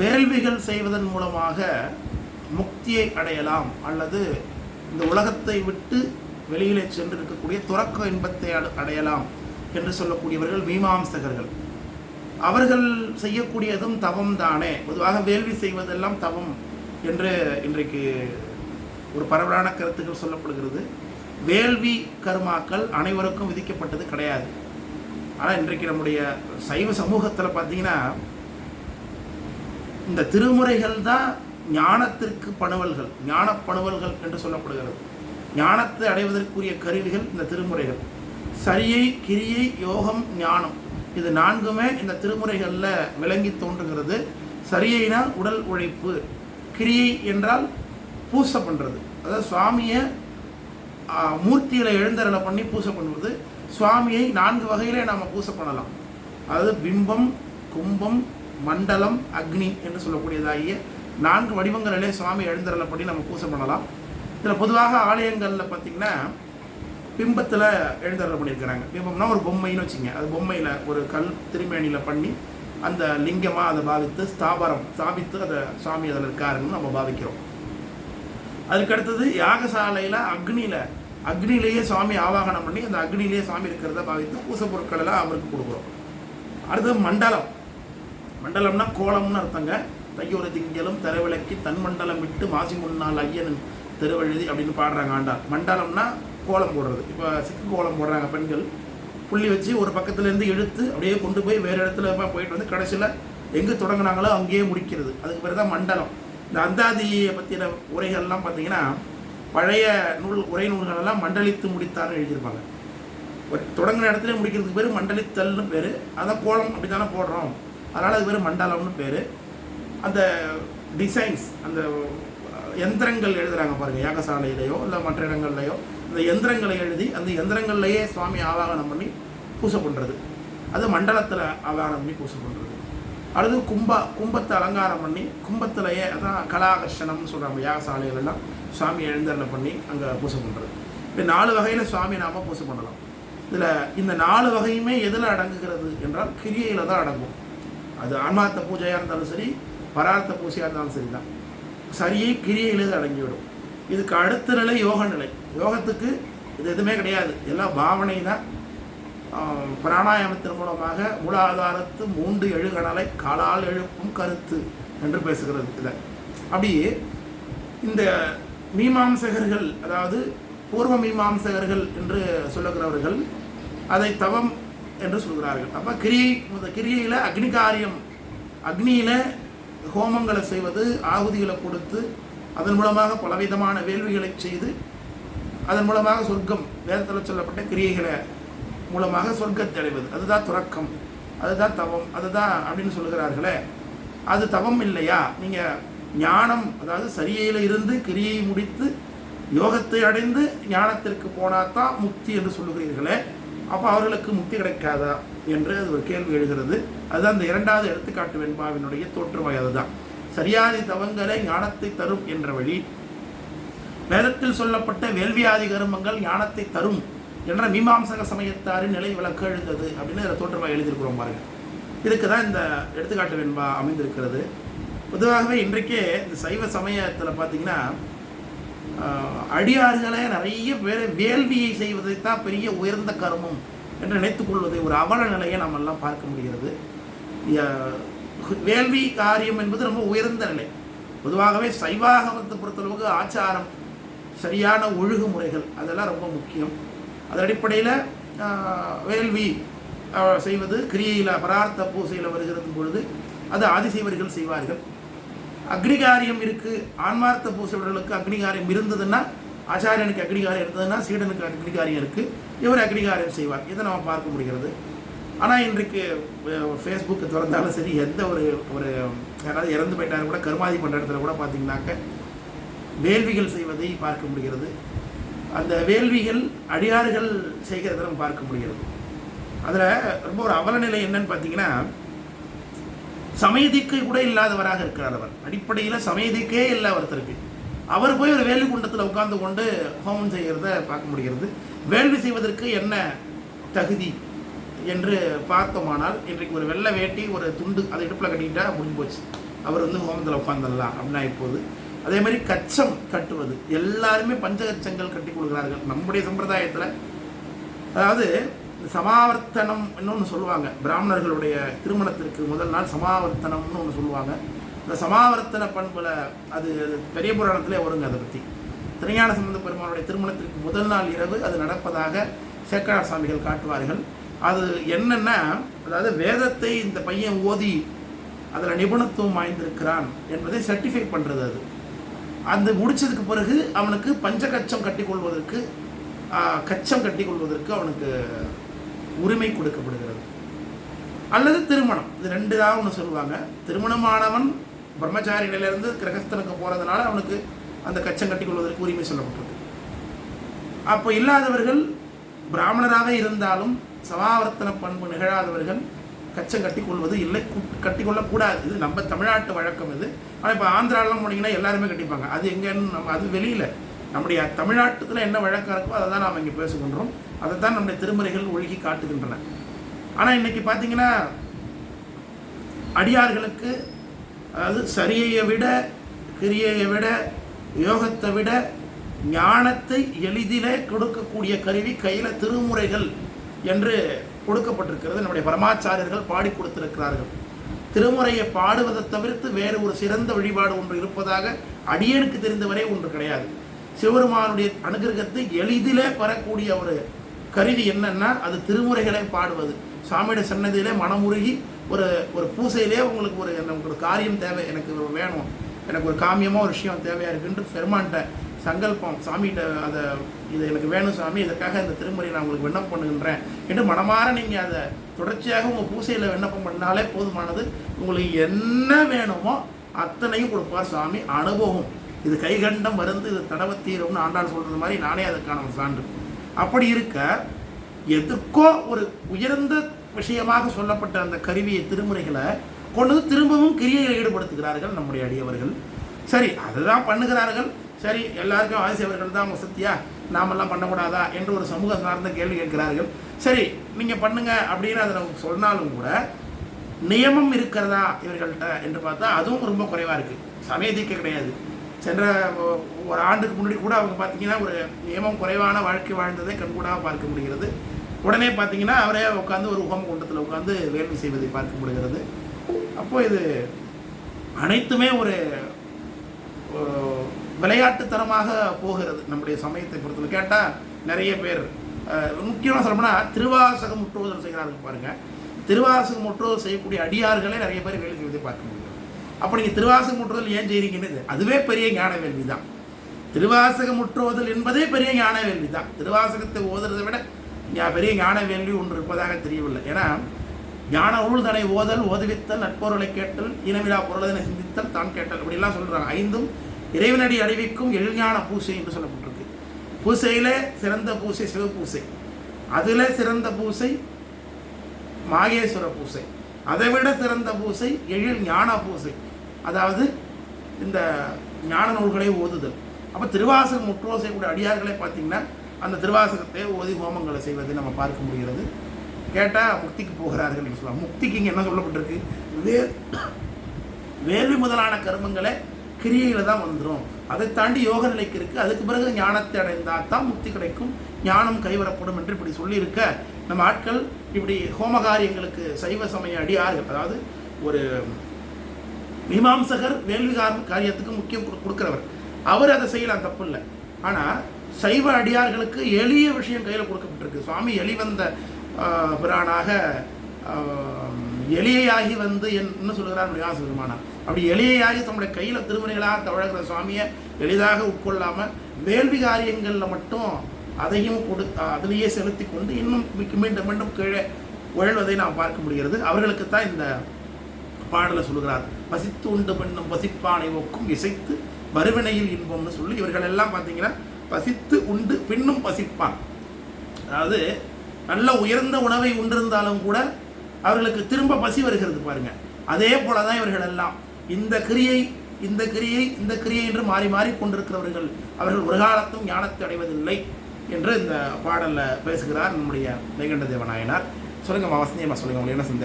வேள்விகள் செய்வதன் மூலமாக முக்தியை அடையலாம் அல்லது இந்த உலகத்தை விட்டு வெளியிலே சென்று இருக்கக்கூடிய துறக்க இன்பத்தை அடையலாம் என்று சொல்லக்கூடியவர்கள் மீமாம்சகர்கள். அவர்கள் செய்யக்கூடியதும் தவம் தானே. பொதுவாக வேள்வி செய்வதெல்லாம் தவம் என்று இன்றைக்கு ஒரு பரவலான கருத்துக்கள் சொல்லப்படுகிறது. வேள்வி கர்மாக்கள் அனைவருக்கும் விதிக்கப்பட்டது கிடையாது. ஆனால் இன்றைக்கு நம்முடைய சைவ சமூகத்தில் பார்த்தீங்கன்னா இந்த திருமுறைகள் தான் ஞானத்திற்கு பணுவல்கள் ஞான பணுவல்கள் என்று சொல்லப்படுகிறது. ஞானத்தை அடைவதற்குரிய கருவிகள் இந்த திருமுறைகள். சரியை கிரியை யோகம் ஞானம். இது நான்குமே இந்த திருமுறைகளில் விளங்கி தோன்றுகிறது. சரியைனா உடல் உழைப்பு. கிரியை என்றால் பூசை பண்ணுறது அதாவது சுவாமியை மூர்த்தியில் எழுந்தரலை பண்ணி பூசை பண்ணுவது. சுவாமியை நான்கு வகையிலே நாம் பூசை பண்ணலாம். அதாவது பிம்பம் கும்பம் மண்டலம் அக்னி என்று சொல்லக்கூடியதாகிய நான்கு வடிவங்களிலே சுவாமி எழுந்தருளப்படி பண்ணி நம்ம பூசை பண்ணலாம். இதில் பொதுவாக ஆலயங்களில் பார்த்திங்கன்னா பிம்பத்தில் எழுந்தருள பண்ணியிருக்கிறாங்க. பிம்பம்னா ஒரு பொம்மைன்னு வச்சுங்க அது பொம்மையில் ஒரு கல் திருமேனியில் பண்ணி அந்த லிங்கமாக அதை பாவித்து ஸ்தாபரம் ஸ்தாபித்து அதை சுவாமி அதில் இருக்காருன்னு நம்ம பாவிக்கிறோம். அதுக்கு அடுத்தது யாகசாலையில் அக்னியில் அக்னியிலேயே சுவாமி ஆவாகனம் பண்ணி அந்த அக்னியிலேயே சுவாமி இருக்கிறத பாவித்து பூசை பொருட்கள் எல்லாம் அவருக்கு கொடுக்குறோம். அடுத்தது மண்டலம். மண்டலம்னா கோலம்னு அர்த்தங்க. தையோர திங்களும் தெருவிளக்கி தன் மண்டலம் விட்டு மாசி முன்னாள் ஐயன் தெருவழுதி அப்படின்னு பாடுறாங்க ஆண்டாள். மண்டலம்னா கோலம் போடுறது. இப்போ சிக்கு கோலம் போடுறாங்க பெண்கள். புள்ளி வச்சு ஒரு பக்கத்துலேருந்து இழுத்து அப்படியே கொண்டு போய் வேறு இடத்துல போயிட்டு வந்து கடைசியில் எங்கே தொடங்குனாங்களோ அங்கேயே முடிக்கிறது. அதுக்கு பிறகு தான் மண்டலம். இந்த அந்தாதியை பற்றின உரைகள்லாம் பார்த்தீங்கன்னா பழைய நூல் உரை நூல்களெல்லாம் மண்டலித்து முடித்தார்னு எழுதியிருப்பாங்க. ஒரு தொடங்குன இடத்துல முடிக்கிறதுக்கு பேர் மண்டலித்தல்னு பேர். அதான் கோலம் அப்படி தானே போடுறோம். அதனால் அது பேர் மண்டலம்னு பேர். அந்த டிசைன்ஸ் அந்த எந்திரங்கள் எழுதுகிறாங்க பாருங்கள் யாகசாலையிலையோ இல்லை மற்ற இடங்கள்லையோ அந்த எந்திரங்களை எழுதி அந்த எந்திரங்கள்லையே சுவாமி ஆவாகனம் பண்ணி பூசை பண்ணுறது அது மண்டலத்தில் ஆவாகனம் பண்ணி பூசை பண்ணுறது அடுத்து கும்பா கும்பத்தை அலங்காரம் பண்ணி கும்பத்திலேயே அதான் கலாகர்ஷணம்னு சொல்கிறாங்க யாகசாலைகளெல்லாம் சுவாமி எழுந்தருளை பண்ணி அங்கே பூசை பண்ணுறது இப்போ நாலு வகையில் சுவாமி நாம பூசை பண்ணலாம். இதில் இந்த நாலு வகையுமே எதில் அடங்குகிறது என்றால் கிரியையில் தான் அடங்கும். அது ஆன்மார்த்த பூஜையாக இருந்தாலும் சரி பரார்த்த பூஜையாக இருந்தாலும் சரி தான் சரியை கிரியையில் அடங்கிவிடும். இதுக்கு அடுத்த நிலை யோக நிலை. யோகத்துக்கு இது எதுவுமே கிடையாது. எல்லாம் பாவனை தான் பிராணாயாமத்தின் மூலமாக மூலாதாரத்து மூன்று எழுகணலை காலால் எழுப்பும் கருத்து என்று பேசுகிறது இதில் அப்படியே இந்த மீமாம்சகர்கள் அதாவது பூர்வ மீமாம்சகர்கள் என்று சொல்லுகிறவர்கள் அதை தவம் என்று சொல்கிறார்கள். அப்போ கிரியை கிரியையில் அக்னி காரியம் அக்னியில் ஹோமங்களை செய்வது ஆகுதிகளை கொடுத்து அதன் மூலமாக பலவிதமான வேள்விகளை செய்து அதன் மூலமாக சொர்க்கம் வேதத்தில் சொல்லப்பட்ட கிரியைகளை மூலமாக சொர்க்கத்தை அடைவது. அதுதான் துறக்கம். அதுதான் தவம். அதுதான் அப்படின்னு சொல்லுகிறார்களே. அது தவம் இல்லையா? நீங்கள் ஞானம் அதாவது சரியையில் இருந்து கிரியை முடித்து யோகத்தை அடைந்து ஞானத்திற்கு போனாதான் முக்தி என்று சொல்லுகிறீர்களே. அப்போ அவர்களுக்கு முக்தி கிடைக்காதா என்று ஒரு கேள்வி எழுகிறது. அதுதான் அந்த இரண்டாவது எடுத்துக்காட்டு வெண்பாவினுடைய தோற்றுவாய் அதுதான். சரியாதி தவங்களை ஞானத்தை தரும் என்ற வழி. வேதத்தில் சொல்லப்பட்ட வேள்வியாதி கருமங்கள் ஞானத்தை தரும் என்ற மீமாம்சக சமயத்தாரின் நிலை விளக்க எழுந்தது அப்படின்னு அதில் தோற்றமாக எழுதியிருக்கிறோம் பாருங்க. இதுக்கு தான் இந்த எடுத்துக்காட்டு வெண்பா அமைந்திருக்கிறது. பொதுவாகவே இன்றைக்கே இந்த சைவ சமயத்தில் பார்த்தீங்கன்னா அடியார்களே நிறைய பேர் வேள்வியை செய்வதைத்தான் பெரிய உயர்ந்த கர்மம் என்று நினைத்துக் கொள்வதை ஒரு அவல நிலையை நம்ம எல்லாம் பார்க்க முடிகிறது. வேள்வி காரியம் என்பது ரொம்ப உயர்ந்த நிலை. பொதுவாகவே சைவாகமத்தை பொறுத்தளவுக்கு ஆச்சாரம் சரியான ஒழுகுமுறைகள் அதெல்லாம் ரொம்ப முக்கியம். அதன் அடிப்படையில் வேள்வி செய்வது கிரியையில் பரார்த்த பூசையில் வருகிறது பொழுது அது ஆதிசைவர்கள் செய்வார்கள். அக்னிகாரியம் இருக்குது ஆன்மார்த்த பூசவர்களுக்கு அக்னிகாரியம் இருந்ததுன்னா ஆச்சாரியனுக்கு அக்னிகாரியம் இருந்ததுன்னா சீடனுக்கு அக்னிகாரியம் இருக்குது இவர் அக்னிகாரியம் செய்வார். இதை நம்ம பார்க்க முடிகிறது. ஆனால் இன்றைக்கு ஃபேஸ்புக்கு திறந்தாலும் சரி எந்த ஒரு ஒரு யாராவது இறந்து போயிட்டாரு கூட கருமாதி பண்ணுற இடத்துல கூட பார்த்தீங்கன்னாக்க வேள்விகள் செய்வதை பார்க்க முடிகிறது. அந்த வேள்விகள் அடியார்கள் செய்கிறத நம்ம பார்க்க முடிகிறது. அதில் ரொம்ப ஒரு அவலநிலை என்னன்னு பார்த்தீங்கன்னா சமயதிக்கை கூட இல்லாதவராக இருக்கிறார் அவர். அடிப்படையில் சமயதிக்கே இல்லை ஒருத்தருக்கு. அவர் போய் ஒரு வேள்வி குண்டத்தில் உட்கார்ந்து கொண்டு ஹோமம் செய்கிறத பார்க்க முடிகிறது. வேள்வி செய்வதற்கு என்ன தகுதி என்று பார்த்தோமானால் இன்றைக்கு ஒரு வெள்ளை வேட்டி ஒரு துண்டு அதை இடுப்பில் கட்டிக்கிட்டா முடிஞ்சு போச்சு. அவர் வந்து ஹோமத்தில் உட்காந்துடலாம் அப்படின்னா இப்போது. அதே மாதிரி கச்சம் கட்டுவது. எல்லாருமே பஞ்சகச்சங்கள் கட்டி கொடுக்குறார்கள். நம்முடைய சம்பிரதாயத்தில். அதாவது சமாவர்த்தனம் ஒன்று சொல்லுவாங்க. பிராமணர்களுடைய திருமணத்திற்கு முதல் நாள் சமாவர்த்தனம்னு ஒன்று சொல்லுவாங்க. இந்த சமாவர்த்தன பண்பில் அது பெரிய புராணத்திலே வருங்க அதை பற்றி திருஞான சம்பந்த பெருமானுடைய திருமணத்திற்கு முதல் நாள் இரவு அது நடப்பதாக சேக்கரா சாமிகள் காட்டுவார்கள். அது என்னென்னா அதாவது வேதத்தை இந்த பையன் ஓதி அதில் நிபுணத்துவம் வாய்ந்திருக்கிறான் என்பதை சர்டிஃபை பண்ணுறது அது. அந்த முடித்ததுக்கு பிறகு அவனுக்கு பஞ்சகச்சம் கட்டிக்கொள்வதற்கு கொள்வதற்கு கச்சம் கட்டிக்கொள்வதற்கு அவனுக்கு உரிமை கொடுக்கப்படுகிறது. அல்லது திருமணம். இது ரெண்டு தான் ஒன்று சொல்லுவாங்க. திருமணமானவன் பிரம்மச்சாரியிலிருந்து கிரகஸ்தனுக்கு போகிறதுனால அவனுக்கு அந்த கச்சம் கட்டிக்கொள்வதற்கு உரிமை சொல்லப்பட்டிருக்கு அப்போ இல்லாதவர்கள் பிராமணராக இருந்தாலும் சமாவர்த்தன பண்பு நிகழாதவர்கள் கச்சம் கட்டிக்கொள்வது இல்லை. கு- கட்டிக்கொள்ளக்கூடாது இது நம்ம தமிழ்நாட்டு வழக்கம் இது. ஆனால் இப்போ ஆந்திராலாம் போனீங்கன்னா எல்லாருமே கட்டிப்பாங்க. அது எங்கன்னு நம்ம அது வெளியில். நம்முடைய தமிழ்நாட்டுல என்ன வழக்கம் இருக்கோ அதை தான் நாம் இங்கே பேசுகின்றோம் அதை தான் நம்முடைய திருமுறைகள் ஒழுகி காட்டுகின்றன. ஆனால் இன்றைக்கி பார்த்தீங்கன்னா அடியார்களுக்கு அதாவது சரியையை விட கிரியையை விட யோகத்தை விட ஞானத்தை எளிதிலே கொடுக்கக்கூடிய கருவி கையில் திருமுறைகள் என்று கொடுக்கப்பட்டிருக்கிறது. நம்முடைய பரமாச்சாரியர்கள் பாடி கொடுத்திருக்கிறார்கள். திருமுறையை பாடுவதை தவிர்த்து வேறு ஒரு சிறந்த வழிபாடு ஒன்று இருப்பதாக அடியனுக்கு தெரிந்தவரை ஒன்று கிடையாது. சிவருமானுடைய அனுகிரகத்தை எளிதிலே பெறக்கூடிய ஒரு கருவி என்னன்னா அது திருமுறைகளை பாடுவது. சாமியுடைய சன்னதியிலே மனமுருகி ஒரு ஒரு பூசையிலே உங்களுக்கு ஒரு நமக்கு ஒரு காரியம் தேவை எனக்கு ஒரு வேணும் எனக்கு ஒரு காமியமாக ஒரு விஷயம் தேவையாக இருக்குன்ட்டு பெருமான்கிட்ட சங்கல்பம் சாமிகிட்ட அதை இது எனக்கு வேணும் சாமி இதுக்காக இந்த திருமுறை நான் உங்களுக்கு விண்ணப்பம் பண்ணுகின்றேன் என்று மனமாற நீங்கள் அதை தொடர்ச்சியாக உங்கள் பூசையில் விண்ணப்பம் பண்ணாலே போதுமானது. உங்களுக்கு என்ன வேணுமோ அத்தனையும் கொடுப்பார் சாமி அனுபவம். இது கைகண்டம் மருந்து இது தடவத்தீரம்னு ஆண்டாள் சொல்கிறது மாதிரி நானே அதுக்கான சான்று. அப்படி இருக்க எதுக்கோ ஒரு உயர்ந்த விஷயமாக சொல்லப்பட்ட அந்த கருவியை திருமுறைகளை கொண்டு திரும்பவும் கிரியையில் ஈடுபடுத்துகிறார்கள் நம்முடைய அடியவர்கள். சரி அதுதான் பண்ணுகிறார்கள். சரி எல்லாருக்கும் ஆதிசேவர்கள் தான் சத்தியா நாமெல்லாம் பண்ணக்கூடாதா? என்று ஒரு சமூக சார்ந்த கேள்வி கேட்கிறார்கள். சரி நீங்கள் பண்ணுங்க அப்படின்னு அதை நமக்கு சொன்னாலும் கூட நியமம் இருக்கிறதா இவர்கள்ட்ட என்று பார்த்தா அதுவும் ரொம்ப குறைவாக இருக்குது சமயதிக்க கிடையாது. சென்ற ஒ- ஒரு ஆண்டுக்கு முன்னாடி கூட அவங்க பார்த்தீங்கன்னா ஒரு நியமம் குறைவான வாழ்க்கை வாழ்ந்ததை கண்கூடாக பார்க்க முடிகிறது. உடனே பார்த்தீங்கன்னா அவரே உட்காந்து ஒரு உகம் குண்டத்தில் உட்காந்து வேள்வி செய்வதை பார்க்க முடிகிறது. அப்போது இது அனைத்துமே ஒரு விளையாட்டுத்தனமாக போகிறது நம்முடைய சமயத்தை பொறுத்தவரை. கேட்டால் நிறைய பேர் முக்கியமாக சொல்லணும்னா திருவாசகம் முற்றுவதல் செய்கிறார்கள் பாருங்கள் திருவாசகம் முற்றுவதல் செய்யக்கூடிய அடியார்களே நிறைய பேர் வேலை செய்வதை பார்க்க முடியும் அப்போ நீங்கள் திருவாசகம் முற்றுதல் ஏன் செய்கிறீங்கன்னு அதுவே பெரிய ஞான வேள்வி தான் திருவாசகம் முற்றுவதல் என்பதே பெரிய ஞான வேள்வி தான் திருவாசகத்தை ஓதுறதை விட பெரிய ஞான வேள்வி ஒன்று இருப்பதாக தெரியவில்லை. ஏன்னா ஞான உருள்தனை ஓதல் ஓதுவித்தல் நட்பொருளை கேட்டல் இனவிழா பொருளதனை சிந்தித்தல் தான் கேட்டல் இப்படிலாம் சொல்கிறாங்க ஐந்தும் இறைவனடி அறிவிக்கும் எழில்ஞான பூசை என்று சொல்லப்பட்டிருக்கு. பூசையில் சிறந்த பூசை சிவபூசை அதில் சிறந்த பூசை மாகேஸ்வர பூசை. அதை விட சிறந்த பூசை எழில் ஞான பூசை. அதாவது இந்த ஞான நூல்களை ஓதுதல். அப்போ திருவாசகம் முற்றோர் செய்யக்கூடிய அடியார்களே பார்த்தீங்கன்னா அந்த திருவாசகத்தை ஓதி ஹோமங்களை செய்வதை நம்ம பார்க்க முடிகிறது. கேட்டால் முக்திக்கு போகிறார்கள் என்று சொல்லலாம் முக்திக்கு இங்கே என்ன சொல்லப்பட்டிருக்கு? வே வேள்வி முதலான கர்மங்களை கிரியையில் தான் வந்துடும் அதை தாண்டி யோக நிலைக்கு இருக்குது அதுக்கு பிறகு ஞானத்தை அடைந்தால் தான் முக்தி கிடைக்கும். ஞானம் கைவரப்படும் என்று இப்படி சொல்லியிருக்க. நம்ம ஆட்கள் இப்படி ஹோமகாரியங்களுக்கு சைவ சமய அடியார்கள் அதாவது ஒரு மீமாம்சகர் வேள்விகாரம் காரியத்துக்கு முக்கியம் கொடுக்குறவர். அவர் அதை செய்யலாம் தப்பு இல்லை ஆனால் சைவ அடியார்களுக்கு எளிய விஷயம் கையில் கொடுக்கப்பட்டிருக்கு. சுவாமி எளிவந்த பிரானாக எளியாகி வந்து என் என்ன சொல்கிறார் வியாச பெருமானா? அப்படி எளியாகி தம்முடைய கையில் திருமணிகளாக தவழகிற சுவாமியை எளிதாக உட்கொள்ளாமல் வேள்வி காரியங்களில் மட்டும் அதையும் கொடு அதிலேயே செலுத்தி கொண்டு இன்னும் மிக்க- மீண்டும் மீண்டும் கீழே உழல்வதை நாம் பார்க்க முடிகிறது. அவர்களுக்கு தான் இந்த பாடலை சொல்கிறார் பசித்து உண்டு பண்ணும் பசிப்பானை ஒக்கும் இசைத்து மறுவினையில் இன்பம்னு சொல்லி இவர்கள் எல்லாம் பார்த்தீங்கன்னா பசித்து உண்டு பின்னும் பசிப்பான். அதாவது நல்ல உயர்ந்த உணவை உண்டிருந்தாலும் கூட அவர்களுக்கு திரும்ப பசி வருகிறது பாருங்க. அதே போல தான் இவர்கள் எல்லாம் இந்த கிரியை இந்த கிரியை இந்த கிரியை என்று மாறி மாறி கொண்டிருக்கிறவர்கள் அவர்கள் ஒரு காலத்தும் ஞானத்தை அடைவதில்லை என்று இந்த பாடலில் பேசுகிறார் நம்முடைய மேகண்ட தேவநாயனார் சொல்லுங்கம்மா வசந்தியம்மா சொல்லுங்க உங்களுக்கு என்ன சந்தேகம்?